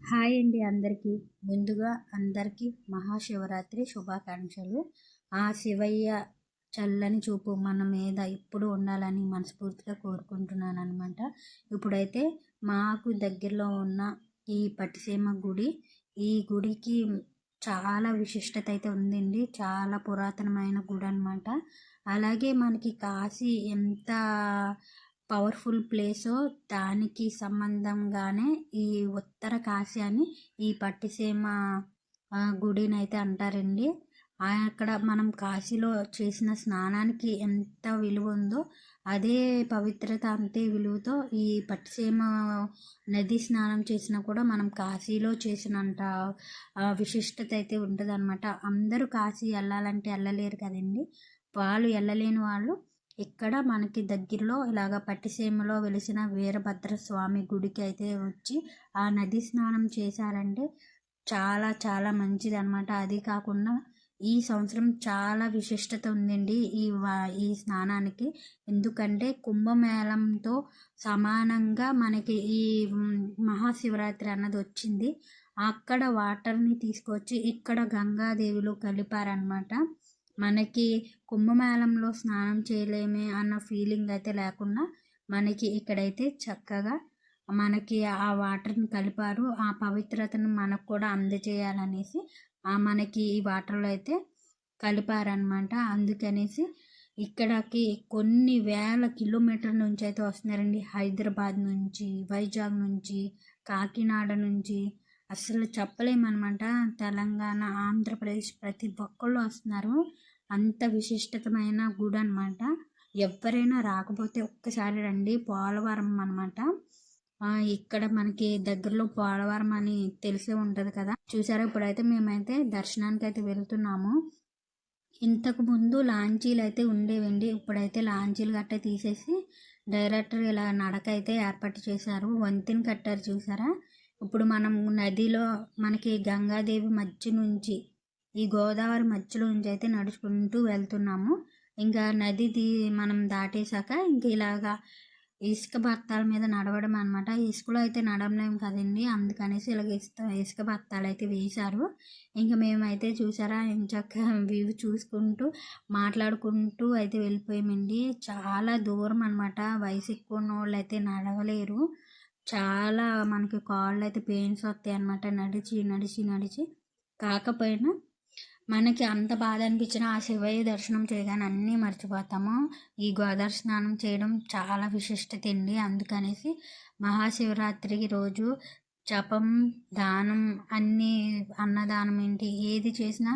Hi అండి అందరికీ. ముందుగా అందరికీ మహాశివరాత్రి శుభాకాంక్షలు. ఆ శివయ్య చల్లని చూపు మన మీద ఇప్పుడు ఉండాలని మనస్ఫూర్తిగా కోరుకుంటున్నాను అనమాట ఇప్పుడైతే మాకు దగ్గరలో ఉన్న ఈ పట్టిసీమ గుడి ఈ గుడికి చాలా విశిష్టత అయితే ఉందండి. చాలా పురాతనమైన గుడి అనమాట అలాగే మనకి కాశీ ఎంత పవర్ఫుల్ ప్లేసో దానికి సంబంధంగానే ఈ ఉత్తర కాశీ అని ఈ పట్టిసీమ గుడిని అయితే అంటారండి. అక్కడ మనం కాశీలో చేసిన స్నానానికి ఎంత విలువ ఉందో అదే పవిత్రత అంతే విలువతో ఈ పట్టిసీమ నది స్నానం చేసినా కూడా మనం కాశీలో చేసినంత విశిష్టత అయితే ఉంటుంది అందరూ కాశీ వెళ్ళాలంటే వెళ్ళలేరు కదండి. వాళ్ళు వెళ్ళలేని వాళ్ళు ఇక్కడ మనకి దగ్గరలో ఇలాగ పట్టిసీమలో వెలిసిన వీరభద్ర స్వామి గుడికి అయితే వచ్చి ఆ నది స్నానం చేశారంటే చాలా చాలా మంచిది అనమాట అది కాకుండా ఈ సంవత్సరం చాలా విశిష్టత ఉందండి ఈ ఈ స్నానానికి. ఎందుకంటే కుంభమేళంతో సమానంగా మనకి ఈ మహాశివరాత్రి అన్నది వచ్చింది. అక్కడ వాటర్ని తీసుకొచ్చి ఇక్కడ గంగాదేవిలో కలిపారనమాట మనకి కుంభమేళంలో స్నానం చేయలేమే అన్న ఫీలింగ్ అయితే లేకుండా మనకి ఇక్కడైతే చక్కగా మనకి ఆ వాటర్ని కలిపారు. ఆ పవిత్రతను మనకు కూడా అందజేయాలనేసి మనకి ఈ వాటర్లో అయితే కలిపారనమాట అందుకనేసి ఇక్కడికి కొన్ని వేల కిలోమీటర్ల నుంచి అయితే వస్తున్నారండి. హైదరాబాద్ నుంచి వైజాగ్ నుంచి కాకినాడ నుంచి. అసలు చెప్పలేమన్నమాట. తెలంగాణ ఆంధ్రప్రదేశ్ ప్రతి ఒక్కళ్ళు వస్తున్నారు. అంత విశిష్టతమైన గుడి అనమాట ఎవరైనా రాకపోతే ఒక్కసారి రండి. పోలవరం అనమాట ఇక్కడ మనకి దగ్గరలో పోలవరం అని తెలిసే ఉంటుంది కదా. చూసారా? ఇప్పుడైతే మేమైతే దర్శనానికి అయితే వెళ్తున్నాము. ఇంతకు ముందు లాంచీలు అయితే ఉండేవండి. ఇప్పుడైతే లాంచీలు గట్ట తీసేసి డైరెక్టర్ ఇలా నడక అయితే ఏర్పాటు చేశారు. వంతెన కట్టారు చూసారా? ఇప్పుడు మనం నదిలో మనకి గంగాదేవి మధ్య నుంచి ఈ గోదావరి మధ్యలో నుంచి అయితే నడుచుకుంటూ వెళ్తున్నాము. ఇంకా నది మనం దాటేశాక ఇంక ఇలాగా ఇసుక బత్తాల మీద నడవడం అనమాట ఇసుకలో అయితే నడవలేము కదండి. అందుకనేసి ఇలాగ ఇసుక ఇసుక బత్తాలు అయితే వేశారు. ఇంకా మేమైతే చూసారా ఇంచక్క వ్యూ చూసుకుంటూ మాట్లాడుకుంటూ అయితే వెళ్ళిపోయామండి. చాలా దూరం అనమాట వయసు ఎక్కువ ఉన్న వాళ్ళు అయితే నడవలేరు. చాలా మనకి కాళ్ళు అయితే పెయిన్స్ వస్తాయి అనమాట నడిచి నడిచి నడిచి. కాకపోయినా మనకి అంత బాధ అనిపించిన ఆ శివయ్య దర్శనం చేయగానే అన్నీ మర్చిపోతాము. ఈ గోదావరి స్నానం చేయడం చాలా విశిష్టత అండి అందుకనేసి మహాశివరాత్రికి రోజు జపం దానం అన్నీ అన్నదానం ఏంటి ఏది చేసినా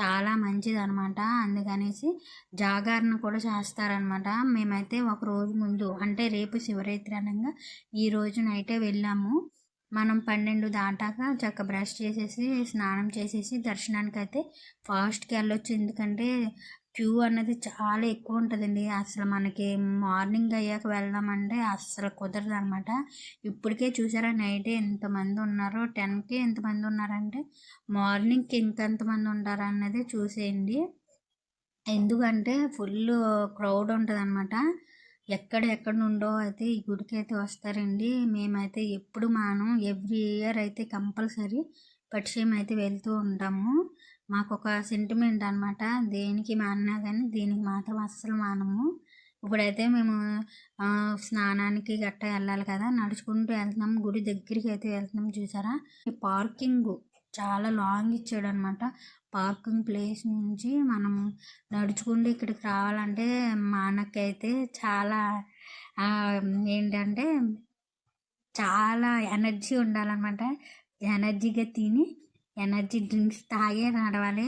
చాలా మంచిది అనమాట అందుకనేసి జాగరణ కూడా చేస్తారనమాట. మేమైతే ఒక రోజు ముందు అంటే రేపు శివరాత్రి అనగా ఈ రోజు నైటే వెళ్ళాము. మనం పన్నెండు దాటాక చక్క బ్రష్ చేసేసి స్నానం చేసేసి దర్శనానికి అయితే ఫాస్ట్కి వెళ్ళొచ్చు ఎందుకంటే క్యూ అన్నది చాలా ఎక్కువ ఉంటుందండి. అసలు మనకి మార్నింగ్ అయ్యాక వెళ్దామంటే అస్సలు కుదరదు అనమాట ఇప్పటికే చూసారా నైట్ ఎంతమంది ఉన్నారో టెన్కి ఎంతమంది ఉన్నారంటే మార్నింగ్కి ఇంకెంతమంది ఉంటారన్నది చూసేయండి. ఎందుకంటే ఫుల్ క్రౌడ్ ఉంటుంది అనమాట ఎక్కడ ఎక్కడ నుండో అయితే ఈ గుడికి అయితే వస్తారండి. మేమైతే ఎప్పుడు మానం ఎవ్రీ ఇయర్ అయితే కంపల్సరీ పట్టిసీమ అయితే వెళ్తూ ఉంటాము. మాకు ఒక సెంటిమెంట్ అనమాట దేనికి మానినా కానీ దీనికి మాత్రం అస్సలు మానము. ఇప్పుడైతే మేము స్నానానికి గట్టా వెళ్ళాలి కదా నడుచుకుంటూ వెళ్తున్నాం గుడి దగ్గరికి అయితే వెళ్తున్నాం చూసారా? ఈ పార్కింగ్ చాలా లాంగ్ ఇచ్చాడు అనమాట పార్కింగ్ ప్లేస్ నుంచి మనం నడుచుకుంటూ ఇక్కడికి రావాలంటే మనకైతే చాలా ఏంటంటే చాలా ఎనర్జీ ఉండాలన్నమాట. ఎనర్జీగా తిని ఎనర్జీ డ్రింక్స్ తాగే నడవాలి.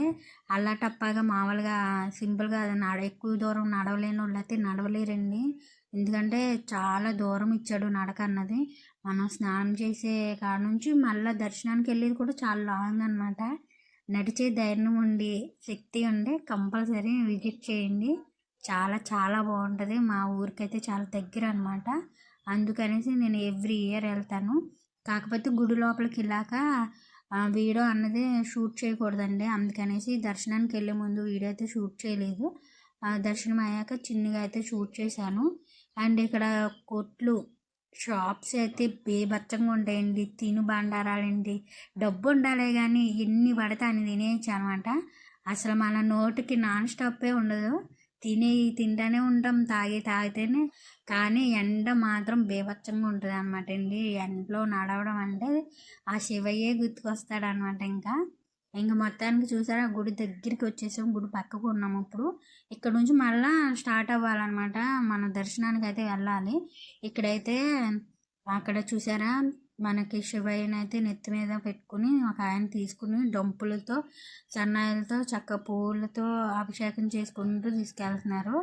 అలా టప్పగా మామూలుగా సింపుల్గా నడ ఎక్కువ దూరం నడవలేని వాళ్ళు అయితే నడవలేరండి. ఎందుకంటే చాలా దూరం ఇచ్చాడు నడక అన్నది. మనం స్నానం చేసే కాడ నుంచి మళ్ళీ దర్శనానికి వెళ్ళేది కూడా చాలా లాంగ్ అనమాట నడిచే ధైర్యం ఉండి శక్తి ఉండి కంపల్సరీ విజిట్ చేయండి. చాలా చాలా బాగుంటుంది. మా ఊరికైతే చాలా దగ్గర అనమాట అందుకనేసి నేను ఎవ్రీ ఇయర్ వెళ్తాను. కాకపోతే గుడి లోపలికి వెళ్ళాక వీడియో అన్నది షూట్ చేయకూడదండి. అందుకనేసి దర్శనానికి వెళ్ళే ముందు వీడియో అయితే షూట్ చేయలేదు. దర్శనం అయ్యాక చిన్నగా అయితే షూట్ చేశాను. అండ్ ఇక్కడ కొట్లు షాప్స్ అయితే బేబచ్చంగా ఉంటాయండి. తిను బండారాలండి. డబ్బు ఉండాలి కానీ ఎన్ని పడితే అని తినేయచ్చు అనమాట అసలు మన నోటికి నాన్ స్టాపే ఉండదు. తినే తింటానే ఉంటాం. తాగి తాగితేనే. కానీ ఎండ మాత్రం బీభత్సంగా ఉంటుంది అనమాట అండి ఎండలో నడవడం అంటే ఆ శివయ్యే గుర్తుకొస్తాడు అనమాట ఇంకా. ఇంకా మొత్తానికి చూసారా గుడి దగ్గరికి వచ్చేసాం. గుడి పక్కకు ఉన్నాము ఇప్పుడు. ఇక్కడ నుంచి మళ్ళా స్టార్ట్ అవ్వాలన్నమాట. మన దర్శనానికి అయితే వెళ్ళాలి. ఇక్కడైతే అక్కడ చూసారా మనకి శివయ్యని అయితే నెత్తి మీద పెట్టుకుని ఒక ఆయన తీసుకుని డొంపులతో సన్నాయిలతో చక్క పువ్వులతో అభిషేకం చేసుకుంటూ తీసుకెళ్తున్నారు.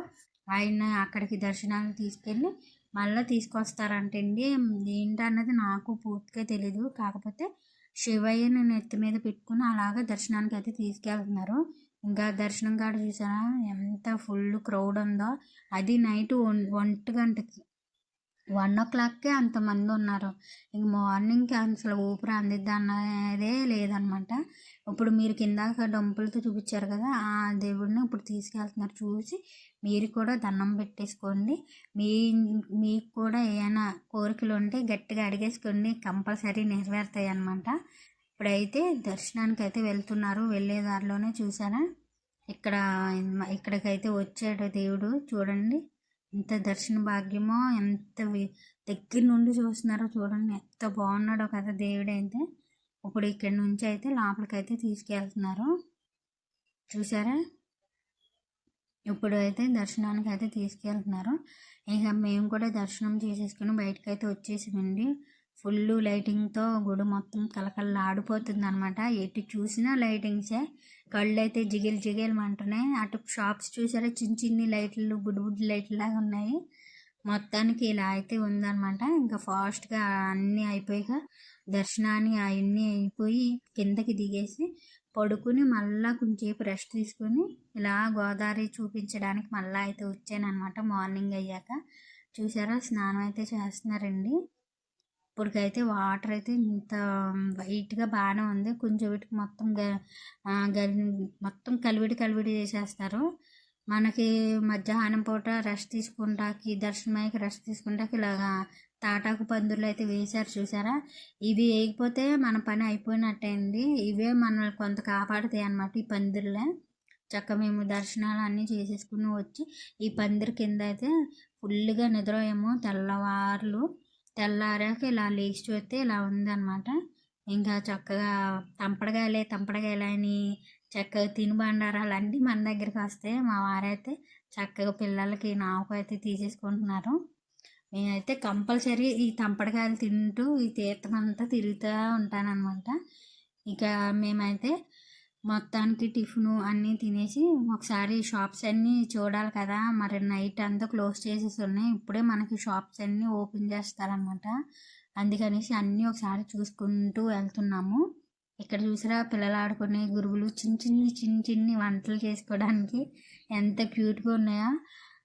ఆయన అక్కడికి దర్శనానికి తీసుకెళ్ళి మళ్ళీ తీసుకొస్తారంటండి. ఏంటన్నది నాకు పూర్తిగా తెలీదు. కాకపోతే శివయ్యని నెత్తి మీద పెట్టుకుని అలాగ దర్శనానికి అయితే తీసుకెళ్తున్నారు. ఇంకా దర్శనం కాడ చూసారా? ఎంత ఫుల్ క్రౌడ్ ఉందో. అది నైట్ ఒంటి గంటకి. వన్ ఓ క్లాక్కే అంతమంది ఉన్నారు. ఇంక మార్నింగ్కి అసలు ఊపిరి అందిద్ది అన్నదే లేదనమాట. ఇప్పుడు మీరు కిందాక డంపులతో చూపించారు కదా ఆ దేవుడిని ఇప్పుడు తీసుకెళ్తున్నారు. చూసి మీరు కూడా దండం పెట్టేసుకోండి. మీ మీకు కూడా ఏమైనా కోరికలు ఉంటే గట్టిగా అడిగేసుకోండి. కంపల్సరీ నెరవేరుతాయి అనమాట ఇప్పుడైతే దర్శనానికి అయితే వెళ్తున్నారు. వెళ్ళే దారిలోనే చూసారా ఇక్కడ ఇక్కడికైతే వచ్చాడు దేవుడు. చూడండి ఎంత దర్శన భాగ్యమో ఎంత దగ్గర నుండి చూస్తున్నారో చూడండి. ఎంత బాగున్నాడో కదా దేవుడైతే. ఇప్పుడు ఇక్కడి నుంచి అయితే లోపలికైతే తీసుకెళ్తున్నారు. చూసారా? ఇప్పుడు అయితే దర్శనానికి అయితే తీసుకెళ్తున్నారు. ఇక మేము కూడా దర్శనం చేసేసుకుని బయటకు అయితే వచ్చేసామండి ఫుల్ లైటింగ్తో గుడి మొత్తం కలకల్లాడిపోతుంది అనమాట ఎటు చూసినా లైటింగ్సే. కళ్ళు అయితే జిగిల్ జిగిల్ అంటున్నాయి అటు షాప్స్ చూసారా? చిన్న చిన్ని లైట్లు గుడి బుడ్డి లైట్లు లాగా ఉన్నాయి. మొత్తానికి ఇలా అయితే ఉందన్నమాట. ఇంకా ఫాస్ట్గా అన్నీ అయిపోయాక దర్శనాన్ని అవన్నీ అయిపోయి కిందకి దిగేసి పడుకుని మళ్ళీ కొంచెంసేపు రెస్ట్ తీసుకొని ఇలా గోదావరి చూపించడానికి మళ్ళీ అయితే వచ్చాను అనమాట మార్నింగ్ అయ్యాక. చూసారా? స్నానం అయితే చేస్తున్నారండి. ఇప్పటికైతే వాటర్ అయితే ఇంత వైట్గా బాగానే ఉంది. కొంచెం వీటికి మొత్తం గలి మొత్తం కలివిడి కలివిడి చేసేస్తారు. మనకి మధ్యాహ్నం పూట రెస్ట్ తీసుకుంటాకి దర్శనమయ్యకి రెస్ట్ తీసుకుంటాకి ఇలాగా తాటాకు పందులు అయితే వేశారు చూసారా? ఇవి వేయకపోతే మన పని అయిపోయినట్టయింది. ఇవే మనల్ని కొంత కాపాడుతాయి అన్నమాట ఈ పందిర్లే చక్క మేము దర్శనాలు అన్నీ చేసేసుకుని వచ్చి ఈ పందిరి కింద అయితే ఫుల్గా నిద్రపోయాము. తెల్లవారులు తెల్లారాక ఇలా లేచి చూస్తే ఇలా ఉందన్నమాట. ఇంకా చక్కగా తంపడగాయలే తంపడగాయలని అని చక్కగా తినుబండారాలు అన్నీ మన దగ్గరికి వస్తే మా వారైతే చక్కగా పిల్లలకి నాకు అయితే తీసేసుకుంటున్నారు. నేనైతే కంపల్సరీ ఈ తంపడకాయలు తింటూ ఈ తీర్థం అంతా తిరుగుతూ ఉంటానన్నమాట. ఇక మేమైతే మొత్తానికి టిఫిన్ అన్నీ తినేసి ఒకసారి షాప్స్ అన్నీ చూడాలి కదా. మరి నైట్ అంతా క్లోజ్ చేసేసి ఉన్నాయి. ఇప్పుడే మనకి షాప్స్ అన్నీ ఓపెన్ చేస్తారనమాట అందుకనేసి అన్నీ ఒకసారి చూసుకుంటూ వెళ్తున్నాము. ఇక్కడ చూసారా? పిల్లలు ఆడుకునే గురువులు చిన్న చిన్ని చిన్న చిన్ని వంటలు చేసుకోవడానికి ఎంత క్యూట్గా ఉన్నాయో.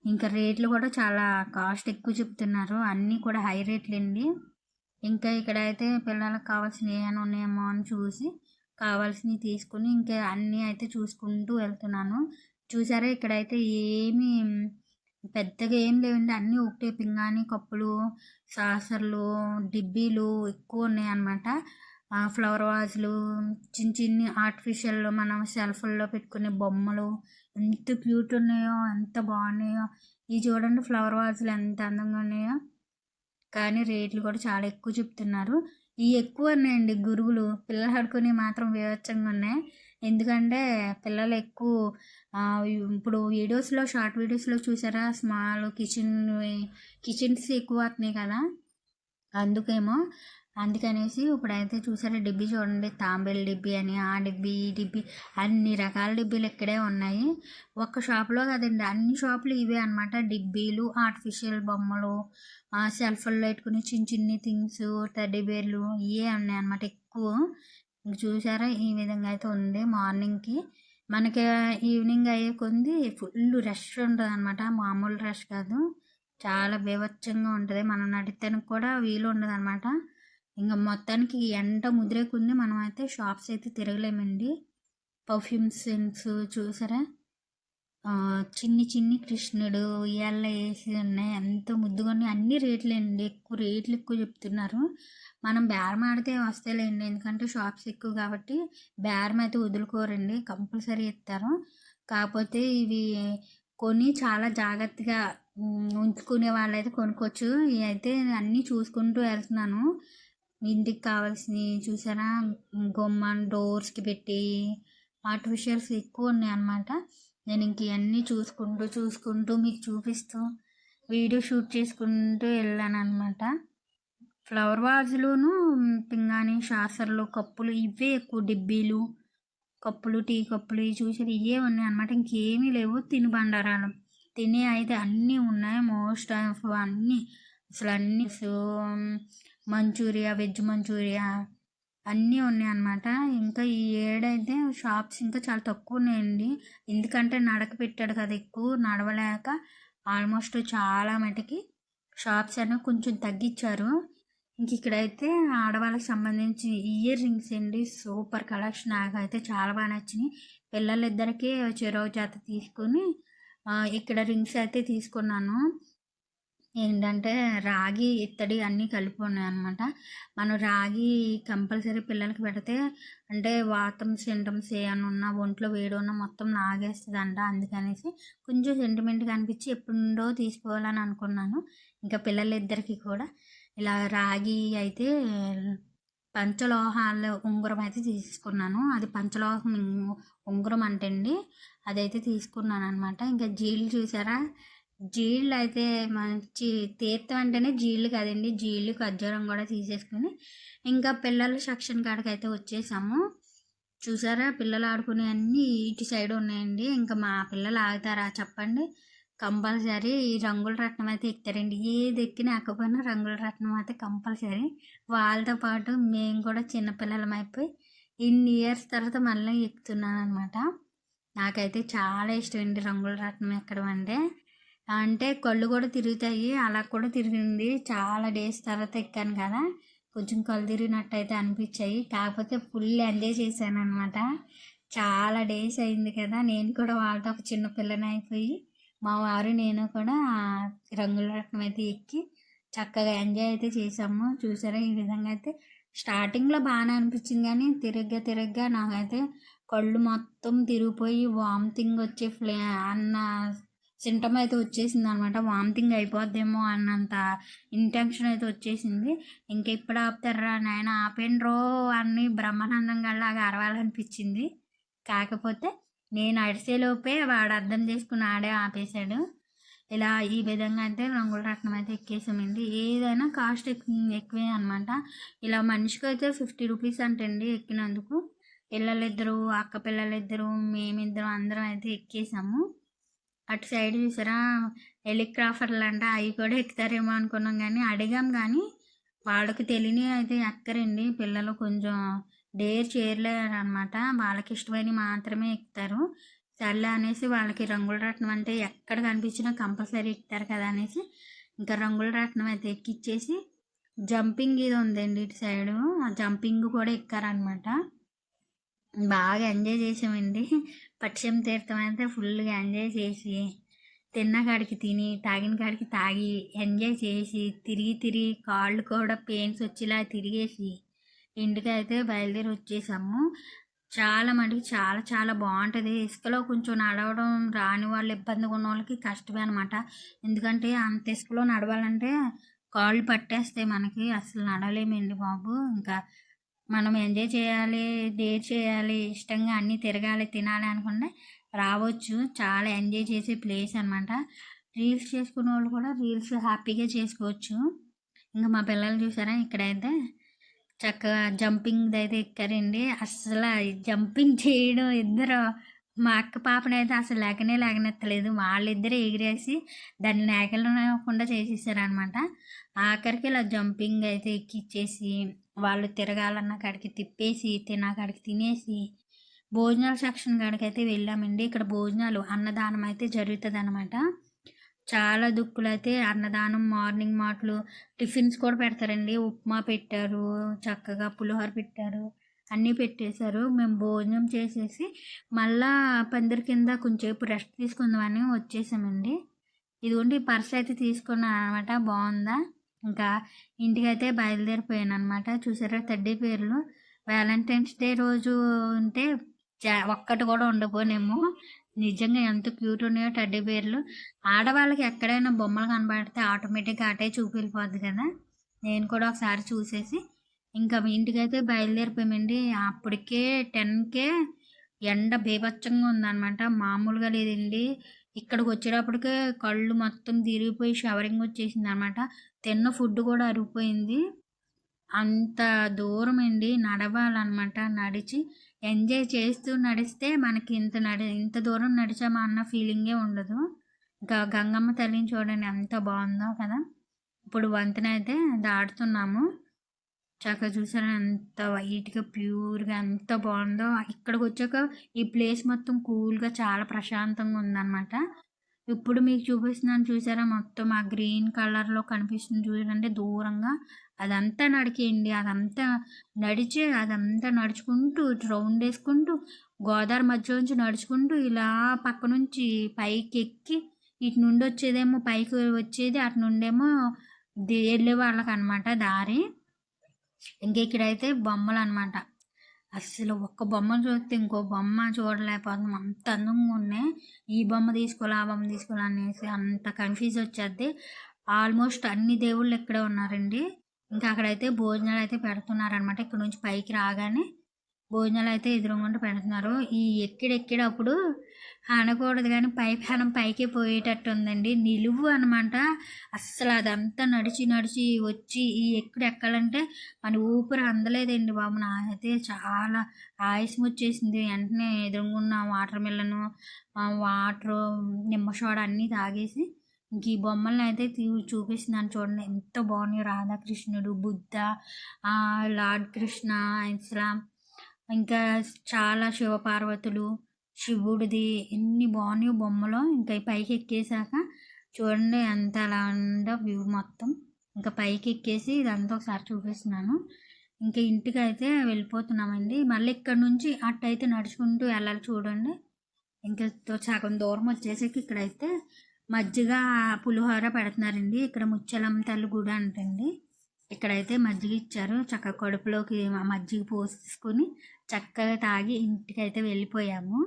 ఇంకా రేట్లు కూడా చాలా కాస్ట్ ఎక్కువ చెప్తున్నారు. అన్నీ కూడా హై రేట్లు అండి. ఇంకా ఇక్కడ అయితే పిల్లలకు కావాల్సిన ఏమైనా ఉన్నాయేమో అని చూసి కావాల్సినవి తీసుకుని ఇంకా అన్నీ అయితే చూసుకుంటూ వెళ్తున్నాను. చూసారా? ఇక్కడైతే ఏమి పెద్దగా ఏం లేవండి. అన్నీ ఒకటే పింగాణి కప్పులు సాసర్లు డిబ్బీలు ఎక్కువ ఉన్నాయన్నమాట. ఫ్లవర్ వాజ్లు చిన్న చిన్ని ఆర్టిఫిషియల్ మనం సెల్ఫ్ల్లో పెట్టుకునే బొమ్మలు ఎంత క్యూట్ ఉన్నాయో ఎంత బాగున్నాయో. ఇవి చూడండి ఫ్లవర్ వాజ్లు ఎంత అందంగా ఉన్నాయో. కానీ రేట్లు కూడా చాలా ఎక్కువ చెప్తున్నారు. ఇవి ఎక్కువ ఉన్నాయండి గురువులు పిల్లలు ఆడుకుని మాత్రం వివచ్చంగా ఉన్నాయి. ఎందుకంటే పిల్లలు ఎక్కువ ఇప్పుడు వీడియోస్లో షార్ట్ వీడియోస్లో చూసారా? స్మాల్ కిచెన్ కిచెన్స్ ఎక్కువ వస్తున్నాయి కదా. అందుకేమో అందుకనేసి ఇప్పుడైతే చూసారా డిబ్బీ చూడండి తాంబేలు డిబ్బీ అని ఆ డిబ్బీ ఈ డిబ్బీ అన్ని రకాల డిబ్బీలు ఇక్కడే ఉన్నాయి. ఒక్క షాప్లో కదండి అన్ని షాపులు ఇవే అనమాట డిబ్బీలు ఆర్టిఫిషియల్ బొమ్మలు సెల్ఫ్లో పెట్టుకుని చిన్న చిన్ని థింగ్స్ టెడ్డీ బేర్లు ఇవే ఉన్నాయి అనమాట ఎక్కువ. చూసారా ఈ విధంగా అయితే ఉంది మార్నింగ్కి. మనకి ఈవినింగ్ అయ్యే కొంది ఫుల్ రష్ ఉంటుంది అనమాట మామూలు రష్ కాదు. చాలా బీభత్సంగా ఉంటుంది. మనం నడితేనికి కూడా వీలు ఉండదు అనమాట ఇంకా మొత్తానికి ఎండ ముదిరేకుంది మనం అయితే షాప్స్ అయితే తిరగలేమండి. పర్ఫ్యూమ్స్ సెన్స్ చూసారా? చిన్ని చిన్ని కృష్ణుడు ఉయ్యాల వేసి ఉన్నాయి ఎంతో ముద్దుగా ఉన్నాయి. అన్ని రేట్లేండి ఎక్కువ రేట్లు ఎక్కువ చెప్తున్నారు. మనం బేరం ఆడితే వస్తాయిలేండి ఎందుకంటే షాప్స్ ఎక్కువ కాబట్టి బేరం అయితే వదులుకోరండి కంపల్సరీ ఇస్తారు. కాకపోతే ఇవి కొని చాలా జాగ్రత్తగా ఉంచుకునే వాళ్ళైతే కొనుక్కోవచ్చు. అయితే అన్నీ చూసుకుంటూ వెళ్తున్నాను. ఇంటికి కావాల్సినవి చూసారా? గొమ్మ డోర్స్కి పెట్టి ఆర్టిఫిషియల్స్ ఎక్కువ ఉన్నాయి నేను ఇంక ఇవన్నీ చూసుకుంటూ చూసుకుంటూ మీకు చూపిస్తూ వీడియో షూట్ చేసుకుంటూ వెళ్ళాను అనమాట ఫ్లవర్ వాజ్లోను పింగాణి షాసర్లు కప్పులు ఇవే ఎక్కువ డిబ్బీలు కప్పులు టీ కప్పులు ఇవి చూసారు ఇవే ఉన్నాయి అనమాట ఇంకేమీ లేవు. తినుబండారాలు తినే అయితే అన్నీ ఉన్నాయి. మోస్ట్ ఆఫ్ అన్నీ అసలు అన్నీ సో మంచూరియా వెజ్ మంచూరియా అన్నీ ఉన్నాయి అన్నమాట ఇంకా ఈ ఏడైతే షాప్స్ ఇంకా చాలా తక్కువ ఉన్నాయండి. ఎందుకంటే నడక పెట్టాడు కదా ఎక్కువ నడవలేక ఆల్మోస్ట్ చాలా మటుకి షాప్స్ అనేవి కొంచెం తగ్గించారు. ఇంక ఇక్కడైతే ఆడవాళ్ళకి సంబంధించి ఇయర్ రింగ్స్ అండి. Super collection. నాకైతే చాలా బాగా నచ్చినాయి. పిల్లలిద్దరికీ చెరో జాత తీసుకొని ఇక్కడ రింగ్స్ అయితే తీసుకున్నాను. ఏంటంటే రాగి ఇత్తడి అన్నీ కలిపి ఉన్నాయి అనమాట మనం రాగి కంపల్సరీ పిల్లలకి పెడితే అంటే వాతం సింటమ్స్ ఏమైనా ఉన్నా ఒంట్లో వేడి ఉన్నా మొత్తం నాగేస్తుంది అంట అందుకనేసి కొంచెం సెంటిమెంట్గా అనిపించి ఎప్పుడో తీసుకోవాలని అనుకున్నాను. ఇంకా పిల్లలిద్దరికీ కూడా. ఇలా రాగి అయితే పంచలోహాల ఉంగరం అయితే తీసుకున్నాను. అది పంచలోహం ఉంగరం అంటండి. అండి అదైతే తీసుకున్నాను అనమాట ఇంకా జీలు చూసారా? జీళ్ళు అయితే మంచి తీర్థం అంటేనే జీళ్ళు కదండి. జీళ్ళు ఖర్జూరం కూడా తీసేసుకుని ఇంకా పిల్లల సెక్షన్ కాడికి అయితే వచ్చేసాము. చూసారా? పిల్లలు ఆడుకునే అన్నీ ఇటు సైడ్ ఉన్నాయండి. ఇంకా మా పిల్లలు ఆగుతారా చెప్పండి. కంపల్సరీ ఈ రంగుల రత్నం అయితే ఎక్కుతారండి ఏది ఎక్కినా ఎక్కకపోయినా రంగుల రత్నం అయితే కంపల్సరీ. వాళ్ళతో పాటు మేము కూడా చిన్నపిల్లలం అయిపోయి ఇన్ని ఇయర్స్ తర్వాత మళ్ళీ ఎక్కుతున్నాను అనమాట నాకైతే చాలా ఇష్టం అండి రంగుల రత్నం ఎక్కడం అంటే. అంటే కళ్ళు కూడా తిరుగుతాయి అలా కూడా తిరిగింది. చాలా డేస్ తర్వాత ఎక్కాను కదా కొంచెం కళ్ళు తిరిగినట్టు అయితే అనిపించాయి. కాకపోతే ఫుల్ ఎంజాయ్ చేశాను అనమాట చాలా డేస్ అయింది కదా నేను కూడా వాళ్ళతో ఒక చిన్న పిల్లని అయిపోయి మా వారు నేను కూడా రంగుల రకం అయితే ఎక్కి చక్కగా ఎంజాయ్ అయితే చేసాము చూసారా? ఈ విధంగా అయితే స్టార్టింగ్లో బాగానే అనిపించింది కానీ తిరగ్గా తిరగ్గా నాకైతే కళ్ళు మొత్తం తిరిగిపోయి వామిటింగ్ వచ్చే ఫ్లే అన్న సింటమ్ అయితే వచ్చేసింది అనమాట వామిటింగ్ అయిపోద్దేమో అన్నంత ఇంటెన్షన్ అయితే వచ్చేసింది. ఇంక ఇప్పుడు ఆపుతారా నాయన ఆపేండ్రో అని బ్రహ్మానందం గల్లాగా అరవాలనిపించింది. కాకపోతే నేను అడిసేలోపే వాడు అర్థం చేసుకుని ఆడే ఆపేశాడు. ఇలా ఈ విధంగా అయితే రంగుల రత్నం అయితే ఎక్కేసామండి. ఏదైనా కాస్ట్ ఎక్కువే అనమాట ఇలా మనిషికి అయితే ఫిఫ్టీ రూపీస్ అంటండి ఎక్కినందుకు. పిల్లలిద్దరు అక్క పిల్లలిద్దరు మేమిద్దరం అందరం అయితే ఎక్కేసాము. అటు సైడ్ చూసారా? హెలికాప్టర్లు అంట అవి కూడా ఎక్కుతారేమో అనుకున్నాం కానీ అడిగాం కానీ వాళ్ళకి తెలియని అయితే ఎక్కరండి. పిల్లలు కొంచెం డేర్ చేయలేరు అనమాట వాళ్ళకి ఇష్టమైన మాత్రమే ఎక్కుతారు. సర్లే అనేసి వాళ్ళకి రంగుల రత్నం అంటే ఎక్కడ కనిపించినా కంపల్సరీ ఎక్కుతారు కదా అనేసి ఇంకా రంగుల రత్నం అయితే ఎక్కిచ్చేసి జంపింగ్ ఇది ఉందండి ఇటు సైడు. ఆ జంపింగ్ కూడా ఎక్కారనమాట బాగా ఎంజాయ్ చేసామండి. పక్షం తీర్థం అయితే ఫుల్గా ఎంజాయ్ చేసి తిన్న కాడికి తిని తాగిన కాడికి తాగి ఎంజాయ్ చేసి తిరిగి తిరిగి కాళ్ళు కూడా పెయిన్స్ వచ్చేలా తిరిగేసి ఇంటికి అయితే బయలుదేరి వచ్చేసాము. చాలా మటుకు చాలా చాలా బాగుంటుంది. ఇసుకలో కొంచెం నడవడం రాని వాళ్ళు ఇబ్బందిగా ఉన్న వాళ్ళకి కష్టమే అనమాట ఎందుకంటే అంత ఇసుకలో నడవాలంటే కాళ్ళు పట్టేస్తాయి మనకి. అసలు నడవలేమండి బాబు. ఇంకా మనం ఎంజాయ్ చేయాలి డేర్ చేయాలి ఇష్టంగా అన్నీ తిరగాలి తినాలి అనుకుంటే రావచ్చు. చాలా ఎంజాయ్ చేసే ప్లేస్ అనమాట రీల్స్ చేసుకునే వాళ్ళు కూడా రీల్స్ హ్యాపీగా చేసుకోవచ్చు. ఇంకా మా పిల్లలు చూసారా? ఇక్కడైతే చక్కగా జంపింగ్ అయితే ఎక్కారండి. అసలు జంపింగ్ చేయడం ఇద్దరు మా అక్క పాపనైతే అసలు లేకనే లేకనెత్తలేదు. వాళ్ళిద్దరే ఎగిరేసి దాన్ని లేకలేకుండా చేసేసారనమాట ఆఖరికి ఇలా జంపింగ్ అయితే ఎక్కిచ్చేసి వాళ్ళు తిరగాలన్న కాడికి తిప్పేసి తిన కాడికి తినేసి భోజనాల సెక్షన్ కాడికి అయితే వెళ్ళామండి. ఇక్కడ భోజనాలు అన్నదానం అయితే జరుగుతుంది అనమాట చాలా దుక్కులు అయితే అన్నదానం మార్నింగ్ మాటలు టిఫిన్స్ కూడా పెడతారండి. ఉప్మా పెట్టారు చక్కగా పులిహోర పెట్టారు అన్నీ పెట్టేశారు. మేము భోజనం చేసేసి మళ్ళా పందిరి కింద కొంచెంసేపు రెస్ట్ తీసుకుందామని వచ్చేసామండి. ఇదిగోండి పర్స్ అయితే తీసుకున్నాను అనమాట బాగుందా? ఇంకా ఇంటికైతే బయలుదేరిపోయాను అనమాట చూసారా తడ్డీ పేర్లు? వ్యాలంటైన్స్ డే రోజు ఉంటే ఒక్కటి కూడా ఉండబోనేమో. నిజంగా ఎంత క్యూట్ ఉన్నాయో టడ్డీ బేర్లు ఆడవాళ్ళకి ఎక్కడైనా బొమ్మలు కనబడితే ఆటోమేటిక్గా అటే చూపి వెళ్ళిపోద్ది కదా. నేను కూడా ఒకసారి చూసేసి. ఇంకా మీ ఇంటికైతే బయలుదేరిపోయామండి. అప్పటికే టెన్కే ఎండ బీభత్సంగా ఉందన్నమాట. మామూలుగా లేదండి. ఇక్కడికి వచ్చేటప్పటికే కళ్ళు మొత్తం తిరిగిపోయి షవరింగ్ వచ్చేసింది అనమాట తిన్న ఫుడ్ కూడా అరిగిపోయింది. అంత దూరం అండి నడవాలన్నమాట. నడిచి ఎంజాయ్ చేస్తూ నడిస్తే మనకి ఇంత నడి ఇంత దూరం నడిచామా అన్న ఫీలింగే ఉండదు. ఇంకా గంగమ్మ తల్లిని చూడండి ఎంత బాగుందో కదా. ఇప్పుడు వంతెన అయితే దాటుతున్నాము. చక్కగా చూసారా ఎంత వైట్గా ప్యూర్గా ఎంత బాగుందో. ఇక్కడికి వచ్చాక ఈ ప్లేస్ మొత్తం కూల్గా చాలా ప్రశాంతంగా ఉందన్నమాట. ఇప్పుడు మీకు చూపిస్తున్నాను చూసారా? మొత్తం ఆ గ్రీన్ కలర్లో కనిపిస్తుంది చూడండి. దూరంగా అదంతా నడికేయండి అదంతా నడిచి అదంతా నడుచుకుంటూ రౌండ్ వేసుకుంటూ గోదావరి మధ్య నుంచి నడుచుకుంటూ ఇలా పక్క నుంచి పైకి ఎక్కి ఇటు నుండి వచ్చేదేమో పైకి వచ్చేది అటు నుండేమో వెళ్ళే వాళ్ళకి అనమాట దారి. ఇంక ఇక్కడైతే బొమ్మలు అనమాట అసలు ఒక్క బొమ్మ చూస్తే ఇంకో బొమ్మ చూడలేకపోతున్నాం. అంత అందంగా ఉన్నాయి ఈ బొమ్మ తీసుకోవాలి ఆ బొమ్మ తీసుకోవాలి అనేసి అంత కన్ఫ్యూజ్ వచ్చేది ఆల్మోస్ట్ అన్ని దేవుళ్ళు ఇక్కడే ఉన్నారండి. ఇంకా అక్కడైతే భోజనాలు అయితే పెడుతున్నారనమాట ఇక్కడ నుంచి పైకి రాగానే భోజనాలు అయితే ఎదురుగుండా పెడుతున్నారు. ఈ ఎక్కిడెక్కిడప్పుడు అనకూడదు కానీ పై ప్రాణం పైకి పోయేటట్టు ఉందండి నిలువు అనమాట అస్సలు అదంతా నడిచి నడిచి వచ్చి ఈ ఎక్కడ ఎక్కాలంటే మన ఊపిరి అందలేదండి బాబు. నాకైతే చాలా ఆయాసం వచ్చేసింది. వెంటనే ఎదురుగున్న వాటర్ మిల్లను వాటర్ నిమ్మ సోడా అన్నీ తాగేసి ఇంక ఈ బొమ్మలను అయితే చూపిస్తున్నాను చూడండి. ఎంత బాగున్నాయి. రాధాకృష్ణుడు బుద్ధ లార్డ్ కృష్ణ ఇస్లాం ఇంకా చాలా శివపార్వతులు శివుడిది ఎన్ని బాగున్నాయో బొమ్మలు. ఇంకా పైకి ఎక్కేసాక చూడండి ఎంత అలా ఉందో వ్యూ మొత్తం. ఇంకా పైకి ఎక్కేసి ఇదంతా ఒకసారి చూపిస్తున్నాను. ఇంకా ఇంటికి అయితే వెళ్ళిపోతున్నామండి. మళ్ళీ ఇక్కడ నుంచి అటు అయితే నడుచుకుంటూ వెళ్ళాలి చూడండి. ఇంకా సగం దూరం వచ్చేసరికి ఇక్కడైతే మజ్జిగ పులిహోర పెడుతున్నారండి. ఇక్కడ ముచ్చలమ్మ తల్లి గుడి అంటండి. ఇక్కడైతే మజ్జిగ ఇచ్చారు. చక్కగా కడుపులోకి మజ్జిగ పోసుకొని చక్కగా తాగి ఇంటికైతే వెళ్ళిపోయాము.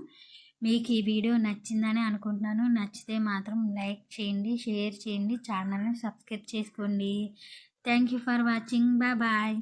మీకు ఈ వీడియో నచ్చిందని అనుకుంటున్నాను. నచ్చితే మాత్రం లైక్ చేయండి షేర్ చేయండి ఛానల్ని సబ్స్క్రైబ్ చేసుకోండి. Thank you for watching. Bye bye.